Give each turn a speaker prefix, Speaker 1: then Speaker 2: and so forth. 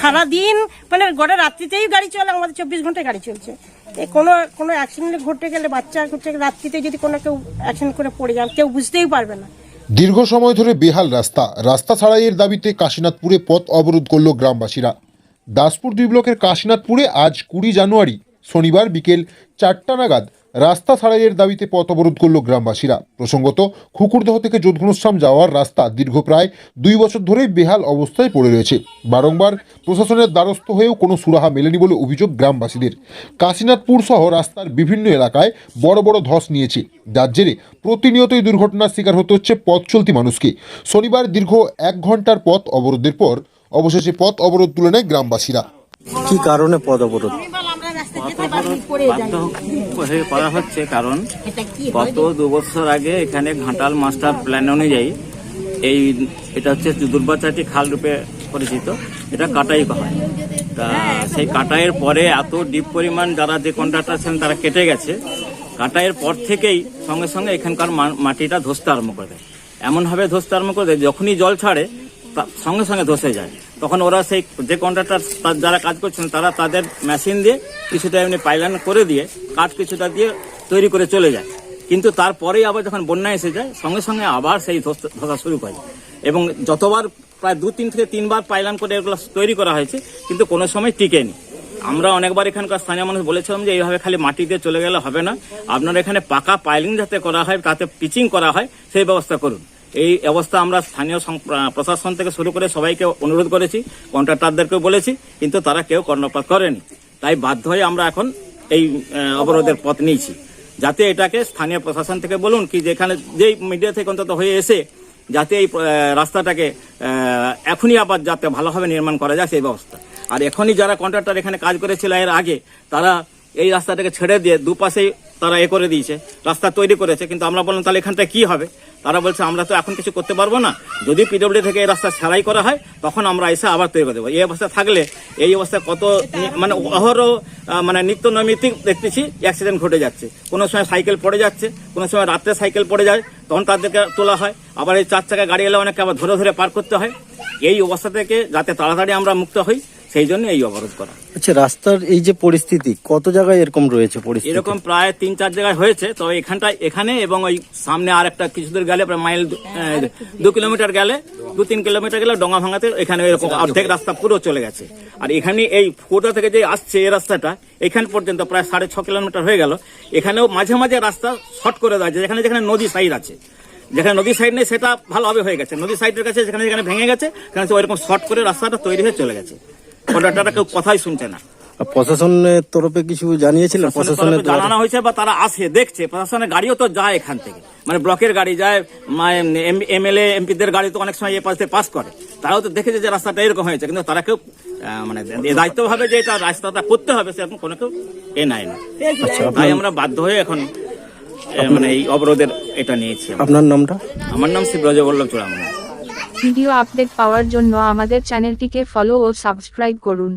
Speaker 1: সারাদিন মানে গোটা রাত্রিতেই গাড়ি চলে, আমাদের চব্বিশ ঘন্টায় গাড়ি চলছে। কোনো কোনো অ্যাক্সিডেন্ট ঘটে গেলে, বাচ্চা ঘটে গেলে, রাত্রিতে যদি কোনো কেউ অ্যাক্সিডেন্ট করে পড়ে যান, কেউ বুঝতেই পারবে না।
Speaker 2: দীর্ঘ সময় ধরে বেহাল রাস্তা। রাস্তা ছাড়াইয়ের দাবিতে কাশীনাথপুরে পথ অবরোধ করল গ্রামবাসীরা। দাসপুর দুই ব্লকের কাশীনাথপুরে আজ কুড়ি জানুয়ারি, শনিবার বিকেল চারটা নাগাদ রাস্তা ছাড়াইয়ের দাবিতে পথ অবরোধ করল গ্রামবাসীরা। প্রসঙ্গত, খুকুরদহ থেকে যোধঘনশ্যাম যাওয়ার রাস্তা দীর্ঘ প্রায় দুই বছর ধরেই বেহাল অবস্থায় পড়ে রয়েছে। বারংবার প্রশাসনের দ্বারস্থ হয়েও কোনো সুরাহা মেলেনি বলে অভিযোগ গ্রামবাসীদের। কাশীনাথপুর সহ রাস্তার বিভিন্ন এলাকায় বড় বড় ধস নিয়েছে। যার জেরে প্রতিনিয়তই দুর্ঘটনার শিকার হতে হচ্ছে পথ চলতি মানুষকে। শনিবার দীর্ঘ এক ঘণ্টার পথ অবরোধের পর অবশেষে পথ অবরোধ তুলে নেয় গ্রামবাসীরা।
Speaker 3: কি কারণে পদ অবরোধ?
Speaker 4: বাধ্য হয়ে করা হচ্ছে কারণ গত দু বছর আগে এখানে ঘাটাল মাস্টার প্ল্যান অনুযায়ী এই এটা হচ্ছে দুর্বাচাটি খাল রূপে পরিচিত এটা কাটাই হয়। তা সেই কাটাইয়ের পরে এত ডিপ পরিমাণ যারা যে কন্ট্রাক্টর ছিলেন তারা কেটে গেছে। কাটাইয়ের পর থেকেই সঙ্গে সঙ্গে এখানকার মাটিটা ধসতে আরম্ভ করে দেয়। এমনভাবে ধসতে আরম্ভ করে দেয় যখনই জল ছাড়ে সঙ্গে সঙ্গে ধসে যায়। তখন ওরা সেই যে কন্ট্রাক্টর যারা কাজ করছেন, তারা তাদের মেশিন দিয়ে কিছুটা এমনি পাইলান করে দিয়ে, কাঠ কিছুটা দিয়ে তৈরি করে চলে যায়। কিন্তু তারপরেই আবার যখন বন্যা এসে যায়, সঙ্গে সঙ্গে আবার সেই ধস- শুরু করে। এবং যতবার প্রায় দু, তিন থেকে তিনবার পাইলান করে এগুলো তৈরি করা হয়েছে, কিন্তু কোনো সময় টিকেনি। আমরা অনেকবার এখানকার স্থানীয় মানুষ বলেছিলাম যে, এইভাবে খালি মাটি দিয়ে চলে গেলে হবে না। আপনার এখানে পাকা পাইলিং যাতে করা হয়, তাতে পিচিং করা হয়, সেই ব্যবস্থা করুন। এই অবস্থা আমরা স্থানীয় প্রশাসন থেকে শুরু করে সবাইকে অনুরোধ করেছি, কন্ট্রাক্টরদেরকেও বলেছি, কিন্তু তারা কেউ কর্ণপাত করেনি। তাই বাধ্য হয়ে আমরা এখন এই অবরোধের পথ নিয়েছি। যাতে এটাকে স্থানীয় প্রশাসন থেকে বলুন কি, যেখানে যেই মিডিয়া থেকে অন্তত হয়ে এসে যাতে এই রাস্তাটাকে এখনই আবার যাতে ভালোভাবে নির্মাণ করা যায়, সেই ব্যবস্থা। আর এখনই যারা কন্ট্রাক্টর এখানে কাজ করেছিল এর আগে, তারা এই রাস্তাটাকে ছেড়ে দিয়ে দুপাশেই তারা এ করে দিয়েছে, রাস্তা তৈরি করেছে, কিন্তু আমরা বললাম, তাহলে এখানটা কি হবে? তারা বলছে, আমরা তো এখন কিছু করতে পারব না। যদি পিডব্লিউ থেকে এই রাস্তা ছাড়াই করা হয়, তখন আমরা এসে আবার তৈরি করে দেবো। এই অবস্থা থাকলে এই অবস্থা কত মানে অহরহ মানে নিত্য নৈমিত্তিক দেখতেছি অ্যাক্সিডেন্ট ঘটে যাচ্ছে। কোনো সময় সাইকেল পড়ে যাচ্ছে, কোনো সময় রাত্রে সাইকেল পড়ে যায়, তখন তাদেরকে তোলা হয়। আবার এই চার চাকা গাড়ি এলে অনেকে আবার ধরে ধরে পার করতে হয়। এই অবস্থা থেকে যাতে তাড়াতাড়ি আমরা মুক্ত হই সেই জন্য এই অবরোধ করা।
Speaker 3: আচ্ছা রাস্তার এই যে পরিস্থিতি কত জায়গায় এরকম রয়েছে পরিস্থিতি?
Speaker 4: এরকম প্রায় তিন চার জায়গায় হয়েছে তো এখানটায় এখানে এবং ওই সামনে আর একটা কিছু দূর গেলে প্রায় মাইল দু- কিলোমিটার গেলে দু তিন কিলোমিটার গেলে ডোঙা ভাঙাতে এখানে এরকম অর্ধেক রাস্তা পুরো চলে গেছে। আর এখানে এই ফুটা থেকে যে আসছে এই রাস্তাটা এখান পর্যন্ত প্রায় সাড়ে ছ কিলোমিটার হয়ে গেল। এখানেও মাঝে মাঝে রাস্তা শর্ট করে দেওয়া যেখানে যেখানে নদী সাইড আছে। যেখানে নদী সাইড নেই সেটা ভালোভাবে হয়ে গেছে। নদী সাইডের কাছে যেখানে যেখানে ভেঙে গেছে সেখানে ওইরকম শর্ট করে রাস্তাটা তৈরি হয়ে চলে গেছে। কন্ট্রাক্টররা কেউ কথাই শুনছে না।
Speaker 3: প্রশাসনের তরফে কিছু জানিয়েছিলেন? প্রশাসনের
Speaker 4: জানানো হয়েছে বা তারা আসে দেখছে। প্রশাসনের গাড়িও তো যায় এখান থেকে। মানে ব্লকের গাড়ি যায় এমএলএ এমপিদের গাড়ি তো অনেক সময় এ পাশে পাস করে। তারাও তো দেখেছে যে রাস্তাটা এরকম হয়েছে। কিন্তু তারা কেউ মানে দায়িত্ব ভাবে যে এটা রাস্তাটা করতে হবে সেরকম কোনো কেউ এ নাই না। তাই আমরা বাধ্য হয়ে এখন মানে এই অবরোধের এটা নিয়েছি
Speaker 3: আপনার নামটা?
Speaker 4: আমার নাম শ্রী ব্রজবল্লভ চূড়ামণি।
Speaker 5: ভিডিও আপডেট পাওয়ার জন্য আমাদের চ্যানেলটিকে ফলো ও সাবস্ক্রাইব করুন।